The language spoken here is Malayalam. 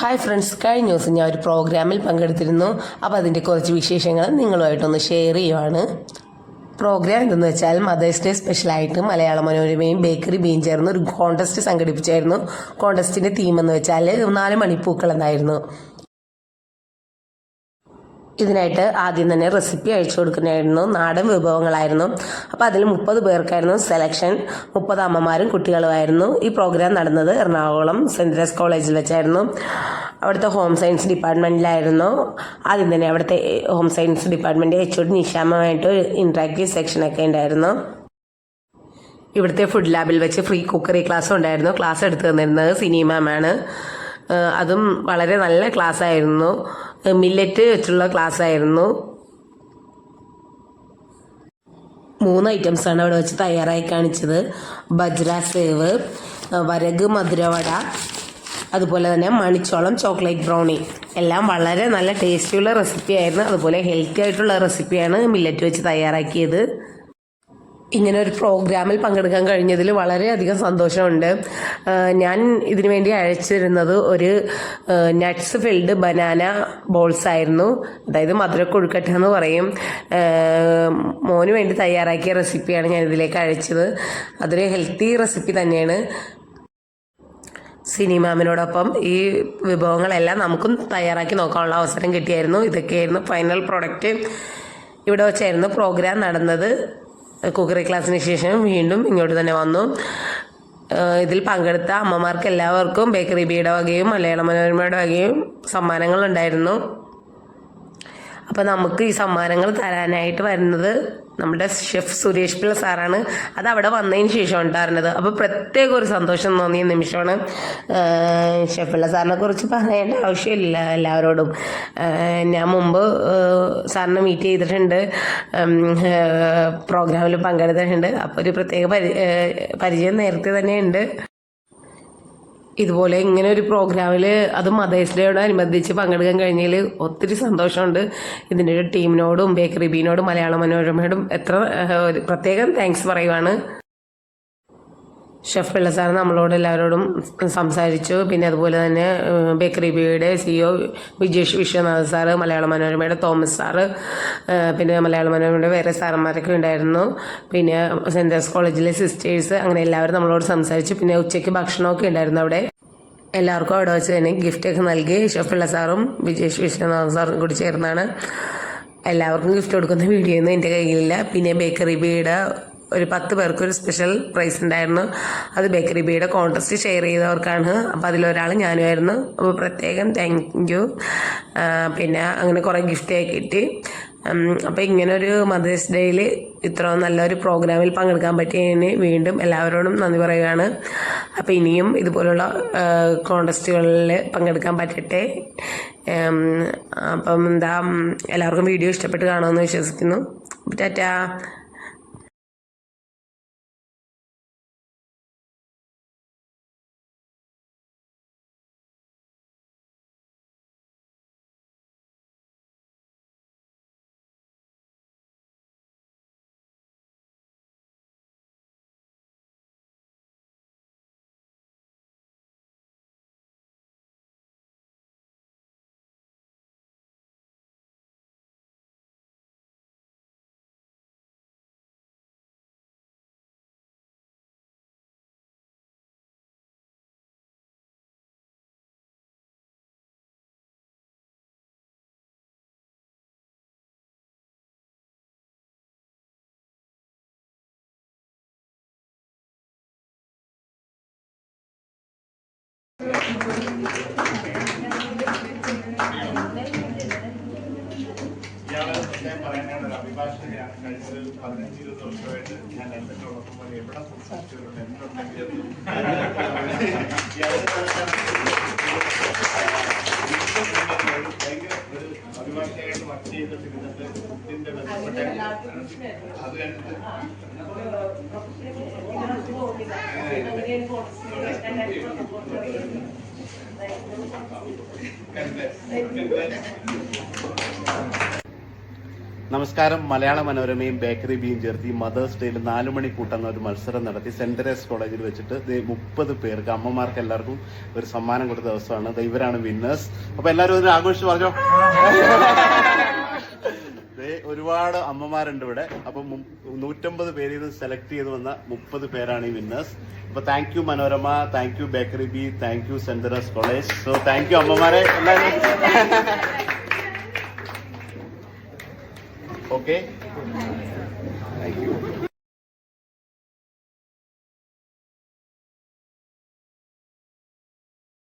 ഹായ് ഫ്രണ്ട്സ് കഴിഞ്ഞ ദിവസം ഞാൻ ഒരു പ്രോഗ്രാമിൽ പങ്കെടുത്തിരുന്നു. അപ്പോൾ അതിന്റെ കുറച്ച് വിശേഷങ്ങൾ നിങ്ങളുമായിട്ടൊന്ന് ഷെയർ ചെയ്യുവാണ്. പ്രോഗ്രാം എന്തെന്ന് വെച്ചാൽ മദേഴ്സ് ഡേ സ്പെഷ്യലായിട്ട് മലയാള മനോരമയും ബേക്കറി ബീൻ ചേർന്ന് ഒരു കോണ്ടസ്റ്റ് സംഘടിപ്പിച്ചായിരുന്നു. കോണ്ടസ്റ്റിന്റെ തീം എന്ന് വെച്ചാൽ നാല് മണിപ്പൂക്കൾ എന്നായിരുന്നു. ഇതിനായിട്ട് ആദ്യം തന്നെ റെസിപ്പി അയച്ചു കൊടുക്കുന്നതായിരുന്നു. നാടൻ വിഭവങ്ങളായിരുന്നു. അപ്പോൾ അതിൽ മുപ്പത് പേർക്കായിരുന്നു സെലക്ഷൻ മുപ്പത് അമ്മമാരും കുട്ടികളുമായിരുന്നു. ഈ പ്രോഗ്രാം നടന്നത് എറണാകുളം സെന്റ് തെരേസ് കോളേജിൽ വെച്ചായിരുന്നു. അവിടുത്തെ ഹോം സയൻസ് ഡിപ്പാർട്ട്മെന്റിലായിരുന്നു ആദ്യം തന്നെ അവിടുത്തെ home science department H OD നിഷാമമായിട്ട് interactive സെക്ഷനൊക്കെ ഉണ്ടായിരുന്നു. ഇവിടുത്തെ ഫുഡ് ലാബിൽ വെച്ച് ഫ്രീ കുക്കറി ക്ലാസ്സും ഉണ്ടായിരുന്നു. ക്ലാസ് എടുത്തു തന്നിരുന്നത് സിനിമാമാണ് അതും വളരെ നല്ല ക്ലാസ് ആയിരുന്നു. മില്ലറ്റ് വെച്ചുള്ള ക്ലാസ് ആയിരുന്നു മൂന്ന് ഐറ്റംസ് ആണ് അവിടെ വെച്ച് തയ്യാറായി കാണിച്ചത്. ബജ്ര സേവ് വരക് മധുരവട അതുപോലെ തന്നെ മണിച്ചോളം ചോക്ലേറ്റ് ബ്രൗണി എല്ലാം വളരെ നല്ല ടേസ്റ്റിയുള്ള റെസിപ്പി ആയിരുന്നു. അതുപോലെ ഹെൽത്തി ആയിട്ടുള്ള റെസിപ്പിയാണ് മില്ലറ്റ് വെച്ച് തയ്യാറാക്കിയത്. ഇങ്ങനെ ഒരു പ്രോഗ്രാമിൽ പങ്കെടുക്കാൻ കഴിഞ്ഞതിൽ വളരെയധികം സന്തോഷമുണ്ട്. ഞാൻ ഇതിനു വേണ്ടി അയച്ചിരുന്നത് ഒരു നട്ട്സ് ഫിൽഡ് ബനാന ബോൾസ് ആയിരുന്നു. അതായത് മധുരക്കൊഴുക്കട്ട എന്ന് പറയും. മോന് വേണ്ടി തയ്യാറാക്കിയ റെസിപ്പിയാണ് ഞാൻ ഇതിലേക്ക് അയച്ചത്. അതൊരു ഹെൽത്തി റെസിപ്പി തന്നെയാണ്. സിനിമാമിനോടൊപ്പം ഈ വിഭവങ്ങളെല്ലാം നമുക്കും തയ്യാറാക്കി നോക്കാനുള്ള അവസരം കിട്ടിയായിരുന്നു. ഇതൊക്കെയായിരുന്നു ഫൈനൽ പ്രോഡക്റ്റ് ഇവിടെ വെച്ചായിരുന്നു പ്രോഗ്രാം നടന്നത്. കുക്കറി ക്ലാസ്സിന് ശേഷം വീണ്ടും ഇങ്ങോട്ട് തന്നെ വന്നു. ഇതിൽ പങ്കെടുത്ത അമ്മമാർക്ക് എല്ലാവർക്കും ബേക്കറി ബിയുടെ വകയും മലയാള മനോരമയുടെ വകയും സമ്മാനങ്ങളുണ്ടായിരുന്നു അപ്പോൾ നമുക്ക് ഈ സമ്മാനങ്ങൾ തരാനായിട്ട് വരുന്നത് നമ്മുടെ ഷെഫ് സുരേഷ് പിള്ള സാറാണ്. അത് അവിടെ വന്നതിന് ശേഷം ഉണ്ടായിരുന്നത്. അപ്പോൾ പ്രത്യേക ഒരു സന്തോഷം തോന്നിയ നിമിഷമാണ്. ഷെഫ് പിള്ള സാറിനെ കുറിച്ച് പറയേണ്ട ആവശ്യമില്ല എല്ലാവരോടും. ഞാൻ മുമ്പ് സാറിനെ മീറ്റ് ചെയ്തിട്ടുണ്ട്. പ്രോഗ്രാമിൽ പങ്കെടുത്തിട്ടുണ്ട്. അപ്പോൾ ഒരു പ്രത്യേക പരി പരിചയം നേരത്തെ തന്നെയുണ്ട്. ഇതുപോലെ ഇങ്ങനെ ഒരു പ്രോഗ്രാമിൽ അത് മദേഴ്സ് ഡേയോടനുബന്ധിച്ച് പങ്കെടുക്കാൻ കഴിഞ്ഞതിൽ ഒത്തിരി സന്തോഷമുണ്ട്. ഇതിന്റെ ടീമിനോടും ബേക്കറി ബീനോടും മലയാള മനോരമയോടും എത്ര പ്രത്യേകം താങ്ക്സ് പറയുവാണ്. ഷെഫ് പിള്ള സാർ നമ്മളോട് എല്ലാവരോടും സംസാരിച്ചു. പിന്നെ അതുപോലെ തന്നെ ബേക്കറി ബിയുടെ സിഇഒ വിജേഷ് വിശ്വനാഥ് സാറ് മലയാള മനോരമയുടെ തോമസ് സാറ് പിന്നെ മലയാള മനോരമയുടെ വേറെ സാറന്മാരൊക്കെ ഉണ്ടായിരുന്നു. പിന്നെ സെന്റ് ജോസ് കോളേജിലെ സിസ്റ്റേഴ്സ് അങ്ങനെ എല്ലാവരും നമ്മളോട് സംസാരിച്ചു. പിന്നെ ഉച്ചയ്ക്ക് ഭക്ഷണമൊക്കെ ഉണ്ടായിരുന്നു അവിടെ. എല്ലാവർക്കും അവിടെ വെച്ച് തന്നെ ഗിഫ്റ്റൊക്കെ നൽകി. ഷെഫ് പിള്ള സാറും വിജേഷ് വിശ്വനാഥ് സാറും കൂടി ചേർന്നാണ് എല്ലാവർക്കും ഗിഫ്റ്റ് കൊടുക്കുന്ന വീഡിയോ ഒന്നും എന്റെ കയ്യിലില്ല. പിന്നെ ബേക്കറി ബീയുടെ ഒരു പത്ത് പേർക്ക് ഒരു സ്പെഷ്യൽ പ്രൈസ് ഉണ്ടായിരുന്നു. അത് ബേക്കറി ബീയുടെ കോൺടസ്റ്റ് ഷെയർ ചെയ്തവർക്കാണ്. അപ്പോൾ അതിലൊരാൾ ഞാനുമായിരുന്നു. അപ്പോൾ പ്രത്യേകം താങ്ക് യു പിന്നെ അങ്ങനെ കുറേ ഗിഫ്റ്റൊക്കെ കിട്ടി. അപ്പോൾ ഇങ്ങനെ ഒരു മദേഴ്സ് ഡേയിൽ ഇത്ര നല്ലൊരു പ്രോഗ്രാമിൽ പങ്കെടുക്കാൻ പറ്റിയതിന് വീണ്ടും എല്ലാവരോടും നന്ദി പറയുകയാണ്. അപ്പോൾ ഇനിയും ഇതുപോലുള്ള കോൺടെസ്റ്റുകളിൽ പങ്കെടുക്കാൻ പറ്റട്ടെ. അപ്പം എന്താ എല്ലാവർക്കും വീഡിയോ ഇഷ്ടപ്പെട്ട് കാണുമെന്ന് വിശ്വസിക്കുന്നു. ടാറ്റാ. ഞാൻ പറയാനാണ് അഭിഭാഷകനാണ് കഴിഞ്ഞ ഒരു പതിനഞ്ച് ഇരുപത് വർഷമായിട്ട് ഞാൻ ലണ്ടനിലോടൊപ്പം പോലെ എവിടെ സംസാരിച്ചിട്ടുണ്ട് എന്തുണ്ടെങ്കിലും ഭയങ്കര ഒരു അഭിഭാഷകനായിട്ട് വർക്ക് ചെയ്തിട്ട് ഇരുന്നിട്ട് ഇതിന്റെ ബന്ധപ്പെട്ട അത് കഴിഞ്ഞിട്ട് കണ്ടിട്ട് നമസ്കാരം. മലയാള മനോരമയും ബേക്കറി ബീയും ചേർത്തി മദേഴ്സ് ഡേയിൽ നാലു മണി കൂട്ടുന്ന ഒരു മത്സരം നടത്തി സെന്റ് തെരേസ് കോളേജിൽ വെച്ചിട്ട് മുപ്പത് പേർക്ക് അമ്മമാർക്ക് എല്ലാവർക്കും ഒരു സമ്മാനം കൊടുത്ത ദിവസമാണ്. ഇവരാണ് വിന്നേഴ്സ് അപ്പൊ എല്ലാവരും ഇതിനെ ആഘോഷിച്ച് പറഞ്ഞോ? ഒരുപാട് അമ്മമാരുണ്ട് ഇവിടെ. അപ്പൊ നൂറ്റമ്പത് പേരിൽ നിന്ന് സെലക്ട് ചെയ്ത് വന്ന മുപ്പത് പേരാണ് ഈ വിന്നേഴ്സ് അപ്പൊ thank you Manorama. Thank you bakery B thank you centres college so thank you അമ്മമാരെ. Okay thank you